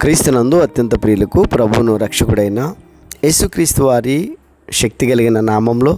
క్రీస్తునందు అత్యంత ప్రియులకు ప్రభువును రక్షకుడైన యేసుక్రీస్తు వారి శక్తి కలిగిన నామంలో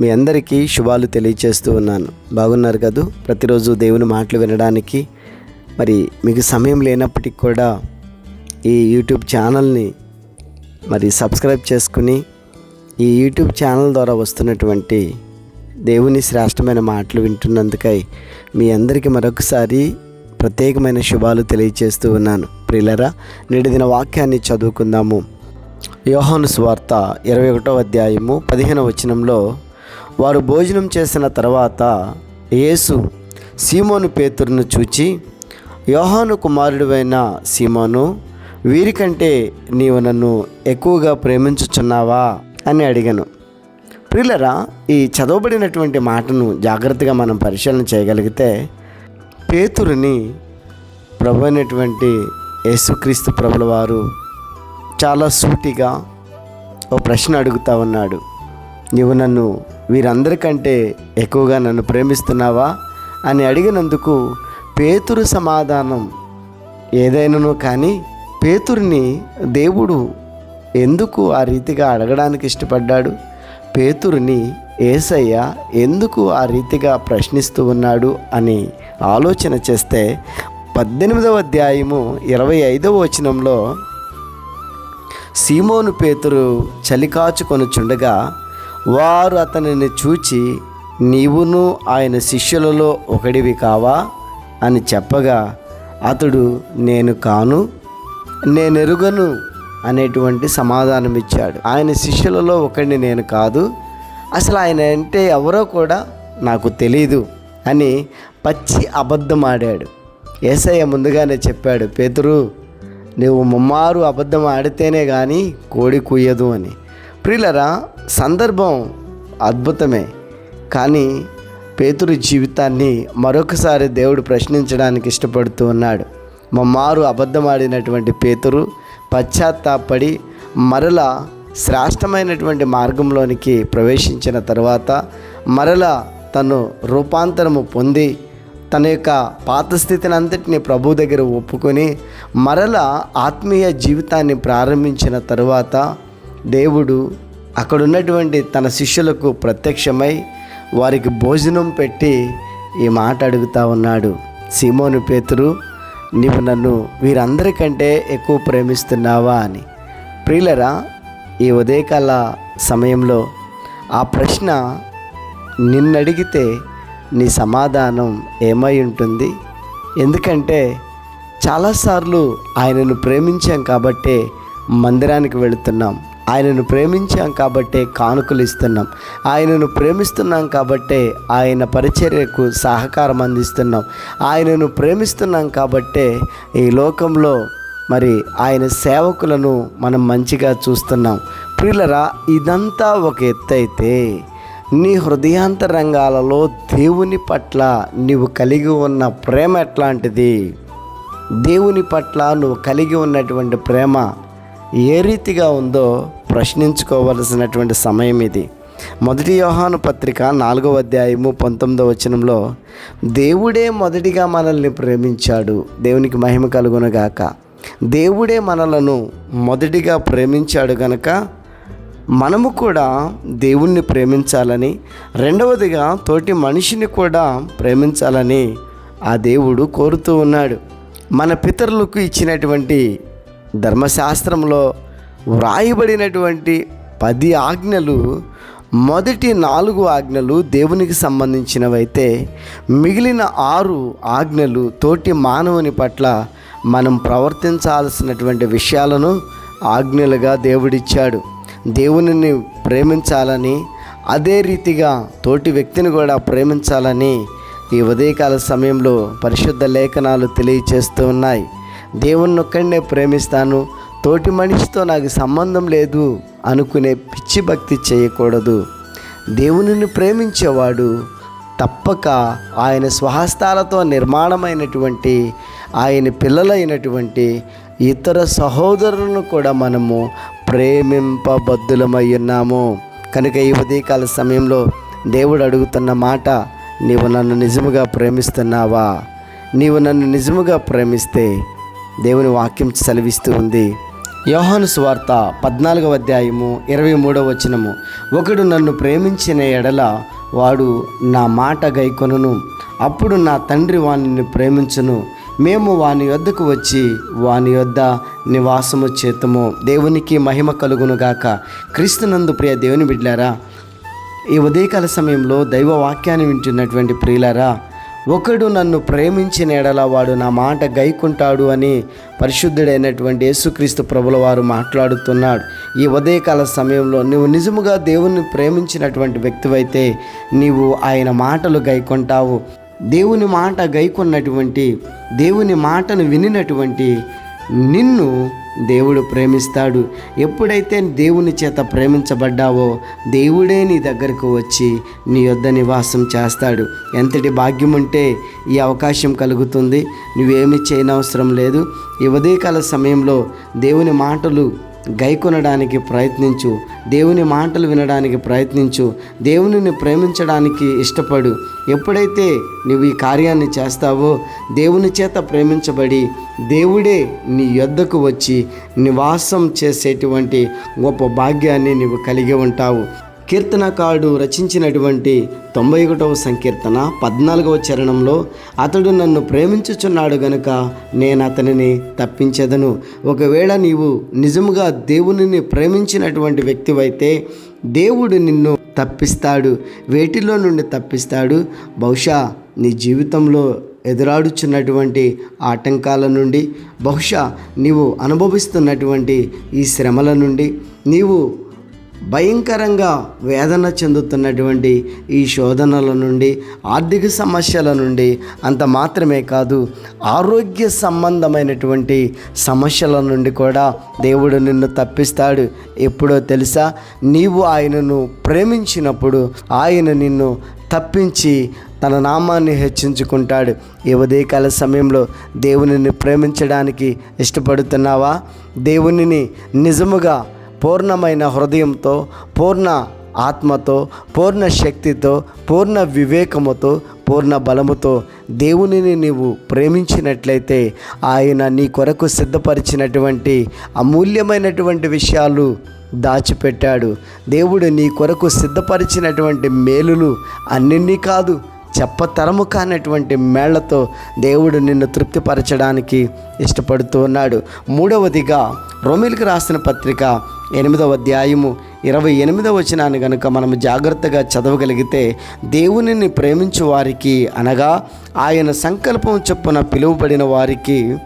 మీ అందరికీ శుభాలు తెలియచేస్తూ ఉన్నాను. బాగున్నారు కదూ? ప్రతిరోజు దేవుని మాటలు వినడానికి మరి మీకు సమయం లేనప్పటికి కూడా ఈ యూట్యూబ్ ఛానల్ని మరి సబ్స్క్రైబ్ చేసుకుని ఈ యూట్యూబ్ ఛానల్ ద్వారా వస్తున్నటువంటి దేవుని శ్రేష్టమైన మాటలు వింటున్నందుకై మీ అందరికీ మరొకసారి ప్రత్యేకమైన శుభాలు తెలియజేస్తూ ఉన్నాను. ప్రియులరా నిడిదిన వాక్యాన్ని చదువుకుందాము. యోహాను స్వార్త ఇరవై ఒకటో అధ్యాయము పదిహేను వచనంలో వారు భోజనం చేసిన తర్వాత యేసు సీమోను పేతురును చూచి యోహాను కుమారుడివైన సీమోను వీరికంటే నీవు నన్ను ఎక్కువగా ప్రేమించుచున్నావా? అని అడిగాను. ప్రియులరా ఈ చదవబడినటువంటి మాటను జాగ్రత్తగా మనం పరిశీలన చేయగలిగితే పేతురుని ప్రభు అయినటువంటి యేసుక్రీస్తు ప్రభుల వారు చాలా సూటిగా ఓ ప్రశ్న అడుగుతా ఉన్నాడు. నీవు నన్ను వీరందరికంటే ఎక్కువగా నన్ను ప్రేమిస్తున్నావా? అని అడిగినందుకు పేతురు సమాధానం ఏదైనానో కానీ పేతురిని దేవుడు ఎందుకు ఆ రీతిగా అడగడానికి ఇష్టపడ్డాడు? పేతురిని ఏసయ్య ఎందుకు ఆ రీతిగా ప్రశ్నిస్తూ ఉన్నాడు అని ఆలోచన చేస్తే పద్దెనిమిదవ అధ్యాయము ఇరవై ఐదవ వచనంలో సీమోను పేతురు చలికాచుకొనుచుండగా వారు అతనిని చూచి నీవును ఆయన శిష్యులలో ఒకడివి కావా అని చెప్పగా అతడు నేను కాను నేనెరుగను అనేటువంటి సమాధానం ఇచ్చాడు ఆయన శిష్యులలో ఒకడిని నేను కాదు అసలు ఆయన అంటే ఎవరో కూడా నాకు తెలీదు అని పచ్చి అబద్ధం ఆడాడు. ఏసయ్య ముందుగానే చెప్పాడు పేతురు నువ్వు ముమ్మారు అబద్ధం ఆడితేనే కానీ కోడి కుయ్యదు అని. ప్రియులరా సందర్భం అద్భుతమే కానీ పేతురు జీవితాన్ని మరొకసారి దేవుడు ప్రశ్నించడానికి ఇష్టపడుతూ ఉన్నాడు. మమ్మారు అబద్ధమాడినటువంటి పేతురు పశ్చాత్తాపడి మరలా శ్రేష్టమైనటువంటి మార్గంలోనికి ప్రవేశించిన తర్వాత మరలా తను రూపాంతరము పొంది తన యొక్క పాత స్థితిని అంతటిని ప్రభు దగ్గర ఒప్పుకొని మరలా ఆత్మీయ జీవితాన్ని ప్రారంభించిన తరువాత దేవుడు అక్కడున్నటువంటి తన శిష్యులకు ప్రత్యక్షమై వారికి భోజనం పెట్టి ఈ మాట అడుగుతా ఉన్నాడు. సీమోను పేతురు నీవు నన్ను వీరందరికంటే ఎక్కువ ప్రేమిస్తున్నావా? అని. ప్రియులరా ఈ ఉదయకాల సమయంలో ఆ ప్రశ్న నిన్నడిగితే నీ సమాధానం ఏమై ఉంటుంది? ఎందుకంటే చాలాసార్లు ఆయనను ప్రేమించాం కాబట్టే మందిరానికి వెళుతున్నాం. ఆయనను ప్రేమించాం కాబట్టే కానుకలు ఇస్తున్నాం. ఆయనను ప్రేమిస్తున్నాం కాబట్టే ఆయన పరిచర్యకు సహకారం అందిస్తున్నాం. ఆయనను ప్రేమిస్తున్నాం కాబట్టే ఈ లోకంలో మరి ఆయన సేవకులను మనం మంచిగా చూస్తున్నాం. ప్రియులరా ఇదంతా ఒక ఎత్తు అయితే నీ హృదయాంతరంగాలలో దేవుని పట్ల నీవు కలిగి ఉన్న ప్రేమ ఎట్లాంటిది? దేవుని పట్ల నువ్వు కలిగి ఉన్నటువంటి ప్రేమ ఏ రీతిగా ఉందో ప్రశ్నించుకోవలసినటువంటి సమయం ఇది. మొదటి యోహాను పత్రిక నాలుగవ అధ్యాయము పంతొమ్మిదవ వచనంలో దేవుడే మొదటిగా మనల్ని ప్రేమించాడు. దేవునికి మహిమ కలుగునగాక. దేవుడే మనలను మొదటిగా ప్రేమించాడు గనక మనము కూడా దేవుణ్ణి ప్రేమించాలని రెండవదిగా తోటి మనిషిని కూడా ప్రేమించాలని ఆ దేవుడు కోరుతూ ఉన్నాడు. మన పితరులకు ఇచ్చినటువంటి ధర్మశాస్త్రంలో వ్రాయబడినటువంటి పది ఆజ్ఞలు మొదటి నాలుగు ఆజ్ఞలు దేవునికి సంబంధించినవైతే మిగిలిన ఆరు ఆజ్ఞలు తోటి మానవుని పట్ల మనం ప్రవర్తించాల్సినటువంటి విషయాలను ఆజ్ఞలుగా దేవుడిచ్చాడు. దేవునిని ప్రేమించాలని అదే రీతిగా తోటి వ్యక్తిని కూడా ప్రేమించాలని ఈ ఉదయకాల సమయంలో పరిశుద్ధ లేఖనాలు తెలియచేస్తూ ఉన్నాయి. దేవుణ్ణి ఒక్కడనే ప్రేమిస్తాను తోటి మనిషితో నాకు సంబంధం లేదు అనుకునే పిచ్చి భక్తి చేయకూడదు. దేవునిని ప్రేమించేవాడు తప్పక ఆయన స్వహస్తాలతో నిర్మాణమైనటువంటి ఆయన పిల్లలైనటువంటి ఇతర సహోదరులను కూడా మనము ప్రేమింపబద్ధులమై ఉన్నాము. కనుక ఈ ఉదయకాల సమయంలో దేవుడు అడుగుతున్న మాట నీవు నన్ను నిజముగా ప్రేమిస్తున్నావా? నీవు నన్ను నిజముగా ప్రేమిస్తే దేవుని వాక్యం సెలవిస్తూ ఉంది. యోహాను స్వార్త పద్నాలుగవ అధ్యాయము ఇరవై మూడవ వచనము. ఒకడు నన్ను ప్రేమించిన ఎడల వాడు నా మాట గైకొనును. అప్పుడు నా తండ్రి వానిని ప్రేమించును. మేము వాని వద్దకు వచ్చి వాని యొద్ద నివాసము చేతము. దేవునికి మహిమ కలుగును గాక. క్రీస్తునందు ప్రియ దేవుని బిడ్డారా ఈ ఉదయకాల సమయంలో దైవ వాక్యాన్ని వింటున్నటువంటి ప్రియులారా ఒకడు నన్ను ప్రేమించిన ఎడల వాడు నా మాట గైకుంటాడు అని పరిశుద్ధుడైనటువంటి యేసుక్రీస్తు ప్రభుల వారు మాట్లాడుతున్నాడు. ఈ ఉదయకాల సమయంలో నువ్వు నిజముగా దేవుని ప్రేమించినటువంటి వ్యక్తివైతే నీవు ఆయన మాటలు గైకొంటావు. దేవుని మాట గైకొన్నటువంటి దేవుని మాటను వినినటువంటి నిన్ను దేవుడు ప్రేమిస్తాడు. ఎప్పుడైతే దేవుని చేత ప్రేమించబడ్డావో దేవుడే నీ దగ్గరకు వచ్చి నీ యొద్ద నివాసం చేస్తాడు. ఎంతటి భాగ్యం ఉంటే ఈ అవకాశం కలుగుతుంది. నువ్వేమి చేయనవసరం లేదు. ఈ ఉదయకాల సమయంలో దేవుని మాటలు గైకొనడానికి ప్రయత్నించు. దేవుని మాటలు వినడానికి ప్రయత్నించు. దేవునిని ప్రేమించడానికి ఇష్టపడు. ఎప్పుడైతే నువ్వు ఈ కార్యాన్ని చేస్తావో దేవుని చేత ప్రేమించబడి దేవుడే నీ యొద్దకు వచ్చి నివాసం చేసేటువంటి గొప్ప భాగ్యాన్ని నువ్వు కలిగి ఉంటావు. కీర్తనకారుడు రచించినటువంటి తొంభై ఒకటవ సంకీర్తన పద్నాలుగవ చరణంలో అతడు నన్ను ప్రేమించుచున్నాడు గనుక నేను అతనిని తప్పించెదను. ఒకవేళ నీవు నిజముగా దేవునిని ప్రేమించినటువంటి వ్యక్తివైతే దేవుడు నిన్ను తప్పిస్తాడు వేటిలో నుండి తప్పిస్తాడు. బహుశా నీ జీవితంలో ఎదురాడుచున్నటువంటి ఆటంకాల నుండి బహుశా నీవు అనుభవిస్తున్నటువంటి ఈ శ్రమల నుండి నీవు భయంకరంగా వేదన చెందుతున్నటువంటి ఈ శోధనల నుండి ఆర్థిక సమస్యల నుండి అంత మాత్రమే కాదు ఆరోగ్య సంబంధమైనటువంటి సమస్యల నుండి కూడా దేవుడు నిన్ను తప్పిస్తాడు. ఎప్పుడో తెలుసా? నీవు ఆయనను ప్రేమించినప్పుడు ఆయన నిన్ను తప్పించి తన నామాన్ని హెచ్చించుకుంటాడు. ఈ ఉదయకాల సమయంలో దేవునిని ప్రేమించడానికి ఇష్టపడుతున్నావా? దేవునిని నిజముగా పూర్ణమైన హృదయంతో పూర్ణ ఆత్మతో పూర్ణ శక్తితో పూర్ణ వివేకముతో పూర్ణ బలముతో దేవునిని నీవు ప్రేమించినట్లయితే ఆయన నీ కొరకు సిద్ధపరిచినటువంటి అమూల్యమైనటువంటి విషయాలు దాచిపెట్టాడు. దేవుడు నీ కొరకు సిద్ధపరిచినటువంటి మేలులు అన్నింటినీ కాదు చెప్పతరము కానటువంటి మేళ్ళతో దేవుడు నిన్ను తృప్తిపరచడానికి ఇష్టపడుతూ ఉన్నాడు. మూడవదిగా రోమిల్కి రాసిన పత్రిక ఎనిమిదవ అధ్యాయము ఇరవై ఎనిమిదవ వచనాన్ని కనుక మనం జాగ్రత్తగా చదవగలిగితే దేవునిని ప్రేమించు వారికి అనగా ఆయన సంకల్పం చొప్పున పిలువబడిన వారికి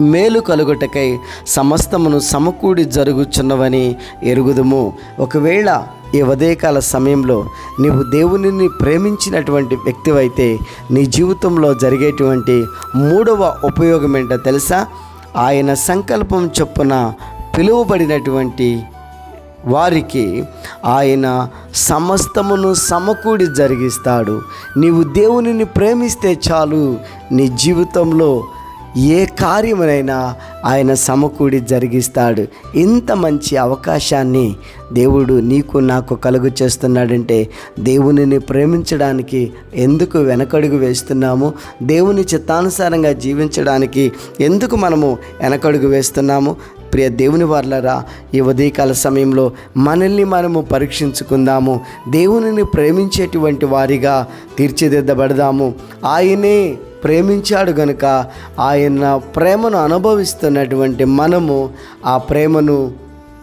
మేలు కలుగుటకై సమస్తమును సమకూడి జరుగుచున్నవని ఎరుగుదుము. ఒకవేళ ఈ ఉదయకాల సమయంలో నీవు దేవునిని ప్రేమించినటువంటి వ్యక్తివైతే నీ జీవితంలో జరిగేటువంటి మూడవ ఉపయోగం ఏంటో తెలుసా? ఆయన సంకల్పం చొప్పున పిలువబడినటువంటి వారికి ఆయన సమస్తమును సమకూడి జరిగిస్తాడు. నీవు దేవునిని ప్రేమిస్తే చాలు. నీ జీవితంలో ఏ కార్యమునైనా ఆయన సమకూడి జరిగిస్తాడు. ఇంత మంచి అవకాశాన్ని దేవుడు నీకు నాకు కలుగు చేస్తున్నాడంటే దేవునిని ప్రేమించడానికి ఎందుకు వెనకడుగు వేస్తున్నాము? దేవుని చిత్తానుసారంగా జీవించడానికి ఎందుకు మనము వెనకడుగు వేస్తున్నాము? ప్రియ దేవుని వర్లరా ఈ ఉదయకాల సమయంలో మనల్ని మనము పరీక్షించుకుందాము. దేవునిని ప్రేమించేటువంటి వారిగా తీర్చిదిద్దబడదాము. ఆయనే ప్రేమించాడు గనుక ఆయన ప్రేమను అనుభవిస్తున్నటువంటి మనము ఆ ప్రేమను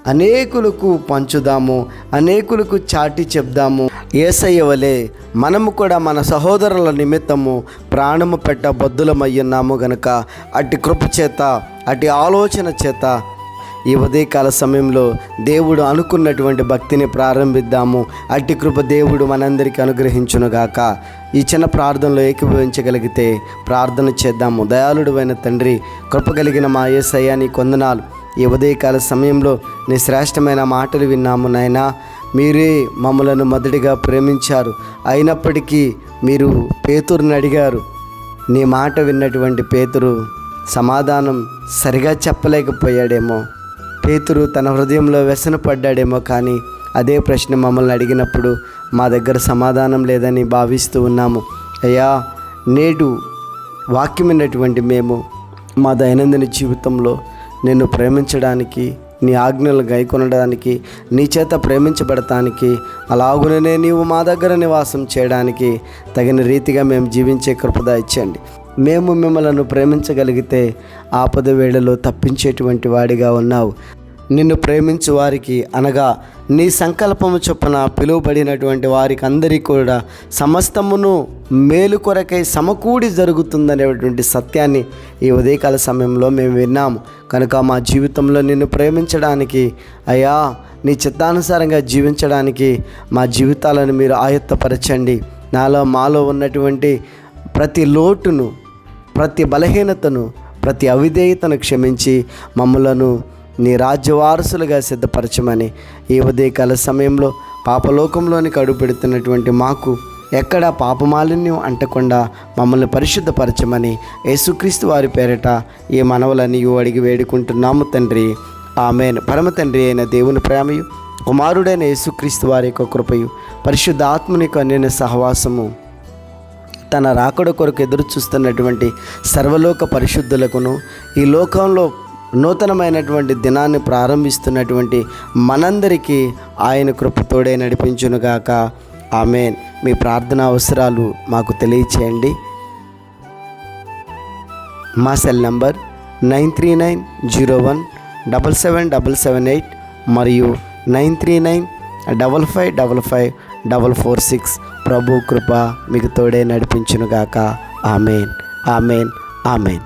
అనేకులకు పంచుదాము అనేకులకు చాటి చెప్దాము. ఏసయ్యవలే మనము కూడా మన సహోదరుల నిమిత్తము ప్రాణము పెట్ట బద్దులమయ్యున్నాము గనుక అట్టి కృప చేత అట్టి ఆలోచన చేత ఈ ఉదయకాల సమయంలో దేవుడు అనుకున్నటువంటి భక్తిని ప్రారంభిద్దాము. అట్టి కృప దేవుడు మనందరికీ అనుగ్రహించునుగాక. ఈ చిన్న ప్రార్థనలో ఏకీభవించగలిగితే ప్రార్థన చేద్దాము. దయాళుడు అయిన తండ్రి కృప కలిగిన మా ఏసయ్య నీ కొందనాలు. ఈ ఉదయకాల సమయంలో నీ శ్రేష్టమైన మాటలు విన్నాము నాయనా. మీరే మమ్మలను మొదటిగా ప్రేమించారు. అయినప్పటికీ మీరు పేతురుని అడిగారు. నీ మాట విన్నటువంటి పేతురు సమాధానం సరిగా చెప్పలేకపోయాడేమో. పేతురు తన హృదయంలో వ్యసనపడ్డాడేమో కానీ అదే ప్రశ్న మమ్మల్ని అడిగినప్పుడు మా దగ్గర సమాధానం లేదని భావిస్తూ ఉన్నాము. అయ్యా నేడు వాక్యమైనటువంటి మేము మా దైనందిన జీవితంలో నిన్ను ప్రేమించడానికి నీ ఆజ్ఞలు గైకొనడానికి నీ చేత ప్రేమించబడటానికి అలాగుననే నీవు మా దగ్గర నివాసం చేయడానికి తగిన రీతిగా మేము జీవించే కృపద ఇచ్చండి మేము మిమ్మల్ని ప్రేమించగలిగితే ఆపద వేళలో తప్పించేటువంటి వాడిగా ఉన్నావు. నిన్ను ప్రేమించు వారికి అనగా నీ సంకల్పము చొప్పున పిలువబడినటువంటి వారికి అందరికీ కూడా సమస్తమును మేలు కొరకై సమకూడి జరుగుతుందనేటువంటి సత్యాన్ని ఈ ఉదయకాల సమయంలో మేము విన్నాము. కనుక మా జీవితంలో నిన్ను ప్రేమించడానికి అయ్యా నీ చిత్తానుసారంగా జీవించడానికి మా జీవితాలను మీరు ఆయత్తపరచండి. నాలో మాలో ఉన్నటువంటి ప్రతి లోటును ప్రతి బలహీనతను ప్రతి అవిధేయతను క్షమించి మమ్మలను నీ రాజ్యవారసులుగా సిద్ధపరచమని ఈ ఉదయకాల సమయంలో పాపలోకంలోనికి అడుగు పెడుతున్నటువంటి మాకు ఎక్కడ పాపమాలిన్యం అంటకుండా మమ్మల్ని పరిశుద్ధపరచమని యేసుక్రీస్తు వారి పేరిట ఈ మనవలని అడిగి వేడుకుంటున్నాము తండ్రి. ఆమెన్. పరమ తండ్రి అయిన దేవుని ప్రేమయు కుమారుడైన యేసుక్రీస్తు వారి యొక్క కృపయు పరిశుద్ధ ఆత్మనిక అన్యన సహవాసము తన రాకడ కొరకు ఎదురు చూస్తున్నటువంటి సర్వలోక పరిశుద్ధులకును ఈ లోకంలో నూతనమైనటువంటి దినాన్ని ప్రారంభిస్తున్నటువంటి మనందరికీ ఆయన కృపతోడే నడిపించునుగాక. ఆమెన్. మీ ప్రార్థన అవసరాలు మాకు తెలియచేయండి. మా cell number nine three nine zero one double seven double seven eight మరియు nine three nine double five double five double four six ప్రభు కృప మీకు తోడే నడిపించునుగాక. ఆమెన్. ఆమెన్. ఆమెన్.